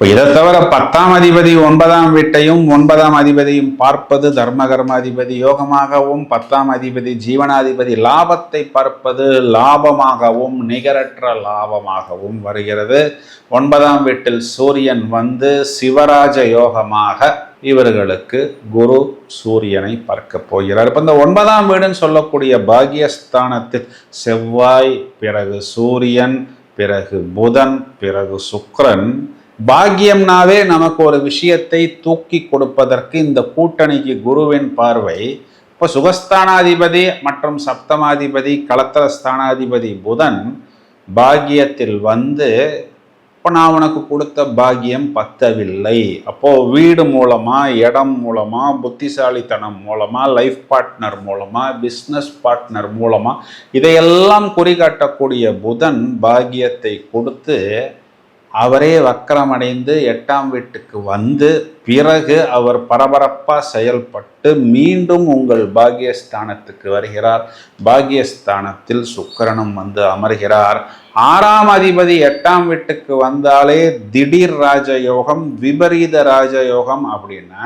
இப்போ இதை தவிர பத்தாம் அதிபதி ஒன்பதாம் வீட்டையும் ஒன்பதாம் அதிபதியும் பார்ப்பது தர்மகர்ம அதிபதி யோகமாகவும் பத்தாம் அதிபதி ஜீவனாதிபதி லாபத்தை பார்ப்பது லாபமாகவும் நிகரற்ற லாபமாகவும் வருகிறது. ஒன்பதாம் வீட்டில் சூரியன் வந்து சிவராஜ யோகமாக இவர்களுக்கு குரு சூரியனை பார்க்க போகிறார். இப்போ இந்த ஒன்பதாம் வீடுன்னு சொல்லக்கூடிய பாகியஸ்தானத்தில் செவ்வாய் பிறகு சூரியன் பிறகு புதன் பிறகு சுக்கரன் பாக்கியம்னாவே நமக்கு ஒரு விஷயத்தை தூக்கி கொடுப்பதற்கு இந்த கூட்டணிக்கு குருவின் பார்வை. இப்போ சுகஸ்தானாதிபதி மற்றும் சப்தமாதிபதி களத்திர ஸ்தானாதிபதி புதன் பாக்கியத்தில் வந்து இப்போ நான் உனக்கு கொடுத்த பாக்கியம் பத்தவில்லை. அப்போது வீடு மூலமா இடம் மூலமா புத்திசாலித்தனம் மூலமா லைஃப் பார்ட்னர் மூலமா பிஸ்னஸ் பார்ட்னர் மூலமா இதையெல்லாம் குறிகாட்டக்கூடிய புதன் பாக்கியத்தை கொடுத்து அவரே வக்கரமடைந்து எட்டாம் வீட்டுக்கு வந்து பிறகு அவர் பரபரப்பாக செயல்பட்டு மீண்டும் உங்கள் பாகியஸ்தானத்துக்கு வருகிறார். பாக்கியஸ்தானத்தில் சுக்கரனும் வந்து அமர்கிறார். ஆறாம் அதிபதி எட்டாம் வீட்டுக்கு வந்தாலே திடீர் ராஜயோகம் விபரீத ராஜயோகம் அப்படின்னா